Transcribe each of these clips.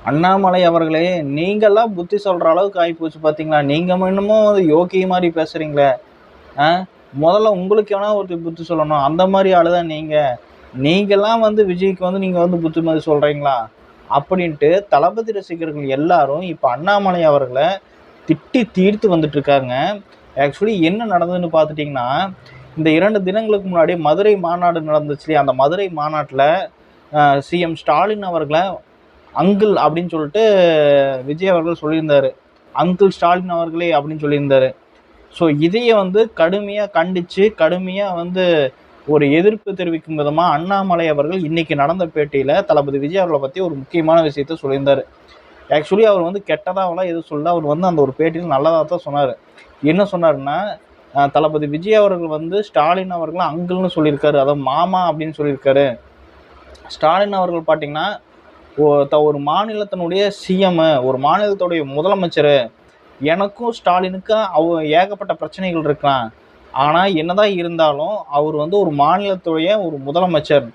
அண்ணாமலை அவர்களே நீங்கள்லாம் புத்தி சொல்கிற அளவுக்கு ஆகிப்போச்சு பார்த்தீங்களா நீங்கள் இன்னமும் யோகி மாதிரி பேசுகிறீங்களே ஆ? முதல்ல உங்களுக்கு எவனா ஒருத்தர் புத்தி சொல்லணும்? அந்த மாதிரி ஆள் தான் நீங்கள் நீங்கள்லாம் வந்து விஜய்க்கு வந்து நீங்கள் வந்து புத்தி மாதிரி சொல்கிறீங்களா அப்படின்ட்டு தளபதி ரசிகர்கள் எல்லாரும் இப்போ அண்ணாமலை அவர்களை திட்டி தீர்த்து வந்துட்டுருக்காங்க. ஆக்சுவலி என்ன நடந்ததுன்னு பார்த்துட்டிங்கன்னா இந்த இரண்டு தினங்களுக்கு முன்னாடி மதுரை மாநாடு நடந்துச்சு அந்த மதுரை மாநாட்டில் சிஎம் ஸ்டாலின் அவர்களை அங்கிள் அப்படின்னு சொல்லிட்டு விஜய் அவர்கள் சொல்லியிருந்தாரு. அங்கிள் ஸ்டாலின் அவர்களே அப்படின்னு சொல்லியிருந்தாரு. ஸோ இதையே வந்து கடுமையாக கண்டித்து கடுமையாக வந்து ஒரு எதிர்ப்பு தெரிவிக்கும் விதமாக அண்ணாமலை அவர்கள் இன்னைக்கு நடந்த பேட்டியில் தளபதி விஜய் அவர்களை பற்றி ஒரு முக்கியமான விஷயத்த சொல்லியிருந்தார். ஆக்சுவலி அவர் வந்து கெட்டதாகலாம் எதுவும் சொல்ல அவர் வந்து அந்த ஒரு பேட்டியில் நல்லதாக தான் சொன்னார். என்ன சொன்னார்னா தளபதி விஜய் அவர்கள் வந்து ஸ்டாலின் அவர்கள் அங்கிள்னு சொல்லியிருக்காரு. அதாவது மாமா அப்படின்னு சொல்லியிருக்காரு. ஸ்டாலின் அவர்கள் பார்த்தீங்கன்னா ஒரு மாநிலத்தினுடைய சிஎம் ஒரு மாநிலத்துடைய முதலமைச்சர் எனக்கும் ஸ்டாலினுக்கும் அவ ஏகப்பட்ட பிரச்சனைகள் இருக்கலாம். ஆனால் என்னதான் இருந்தாலும் அவர் வந்து ஒரு மாநிலத்துடைய ஒரு முதலமைச்சர்.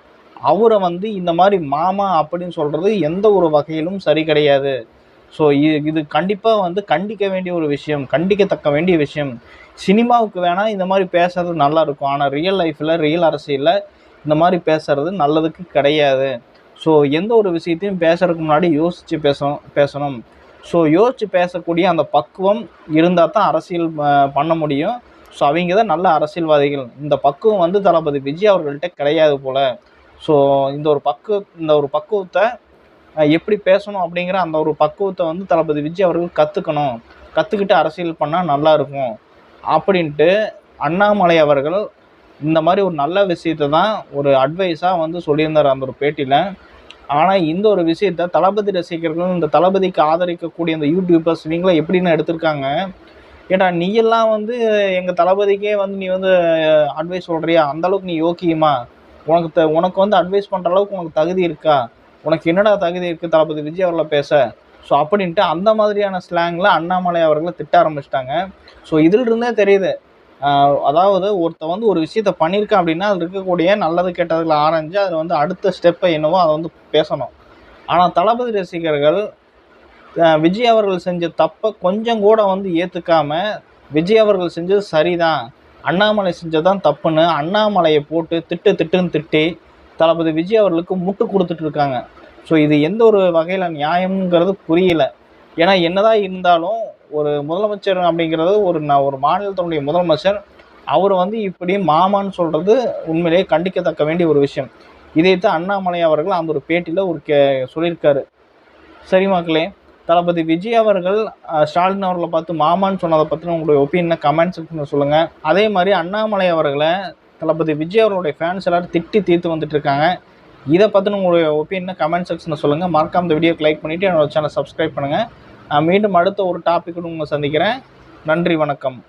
அவரை வந்து இந்த மாதிரி மாமா அப்படின்னு சொல்கிறது எந்த ஒரு வகையிலும் சரி கிடையாது. ஸோ இது இது கண்டிப்பாக வந்து கண்டிக்க வேண்டிய ஒரு விஷயம் கண்டிக்கத்தக்க வேண்டிய விஷயம். சினிமாவுக்கு வேணால் இந்த மாதிரி பேசுறது நல்லா இருக்கும். ஆனால் ரியல் லைஃப்பில் ரியல் அரசியலில் இந்த மாதிரி பேசுறது நல்லதுக்கு கிடையாது. ஸோ எந்த ஒரு விஷயத்தையும் பேசுறதுக்கு முன்னாடி யோசித்து பேசணும் பேசணும். ஸோ யோசித்து பேசக்கூடிய அந்த பக்குவம் இருந்தால் தான் அரசியல் பண்ண முடியும். ஸோ அவங்க தான் நல்ல அரசியல்வாதிகள். இந்த பக்குவம் வந்து தளபதி விஜய் அவர்கள்ட்ட கிடையாது போல். ஸோ இந்த ஒரு பக்குவ இந்த ஒரு பக்குவத்தை எப்படி பேசணும் அப்படிங்கிற அந்த ஒரு பக்குவத்தை வந்து தளபதி விஜய் அவர்கள் கற்றுக்கணும் கற்றுக்கிட்டு அரசியல் பண்ணால் நல்லா இருக்கும். அப்படின்ட்டு அண்ணாமலை அவர்கள் இந்த மாதிரி ஒரு நல்ல விஷயத்தை தான் ஒரு அட்வைஸாக வந்து சொல்லியிருந்தார் அந்த ஒரு பேட்டியில். ஆனால் இந்த ஒரு விஷயத்த தளபதி ரசிகர்களும் இந்த தளபதிக்கு ஆதரிக்கக்கூடிய இந்த யூடியூபர்ஸ் இவங்களாம் எப்படின்னு எடுத்திருக்காங்க? ஏடா நீ எல்லாம் வந்து எங்கள் தளபதிக்கே வந்து நீ வந்து அட்வைஸ் சொல்கிறியா அந்த அளவுக்கு நீ யோக்கியமா? உனக்கு த உனக்கு வந்து அட்வைஸ் பண்ணுற அளவுக்கு உனக்கு தகுதி இருக்கா? உனக்கு என்னடா தகுதி இருக்குது தளபதி விஜய் அவர்களை பேச? ஸோ அப்படின்ட்டு அந்த மாதிரியான ஸ்லாங்கில் அண்ணாமலை அவர்களை திட்ட ஆரம்பிச்சிட்டாங்க. ஸோ இதிலிருந்தே தெரியுது அதாவது ஒருத்த வந்து ஒரு விஷயத்த பண்ணியிருக்கான் அப்படின்னா அதில் இருக்கக்கூடிய நல்லது கெட்டதுகளை ஆராய்ஞ்சு அதில் வந்து அடுத்த ஸ்டெப்பை என்னவோ அதை வந்து பேசணும். ஆனால் தளபதி ரசிகர்கள் விஜய் அவர்கள் செஞ்ச தப்பை கொஞ்சம் கூட வந்து ஏற்றுக்காம விஜய் அவர்கள் செஞ்சது சரிதான். அண்ணாமலை செஞ்சதான் தப்புன்னு அண்ணாமலையை போட்டு திட்டு திட்டுன்னு திட்டி தளபதி விஜய் அவர்களுக்கு முட்டு கொடுத்துட்டு இருக்காங்க. ஸோ இது எந்த ஒரு வகையில் நியாயம்ங்கிறது புரியல. ஏன்னா என்னதான் இருந்தாலும் ஒரு முதலமைச்சர் அப்படிங்கிறது ஒரு நான் ஒரு மாநிலத்தினுடைய முதலமைச்சர் அவர் வந்து இப்படி மாமான்னு சொல்கிறது உண்மையிலேயே கண்டிக்கத்தக்க வேண்டிய ஒரு விஷயம். இதைத்தான் அண்ணாமலை அவர்கள் அந்த ஒரு பேட்டியில் ஒரு கே சொல்லியிருக்காரு. சரி மக்களே தளபதி விஜய் அவர்கள் ஸ்டாலின் அவர்களை பார்த்து மாமான்னு சொன்னதை பற்றின உங்களுடைய ஒப்பீனியனை கமெண்ட் செக்ஷனில் சொல்லுங்கள் அதே மாதிரி அண்ணாமலை அவர்களை தளபதி விஜய் அவர்களுடைய ஃபேன்ஸ் எல்லாரும் திட்டி தீர்த்து வந்துட்டு இருக்காங்க. இதை பற்றின உங்களுடைய ஒப்பீனியனை கமெண்ட் செக்ஷனில் சொல்லுங்கள் மறக்காம இந்த வீடியோக்கு லைக் பண்ணிவிட்டு என்னோட சேனல் சப்ஸ்கிரைப் பண்ணுங்கள் நான் மீண்டும் அடுத்த ஒரு டாபிக் உங்களை சந்திக்கிறேன். நன்றி வணக்கம்.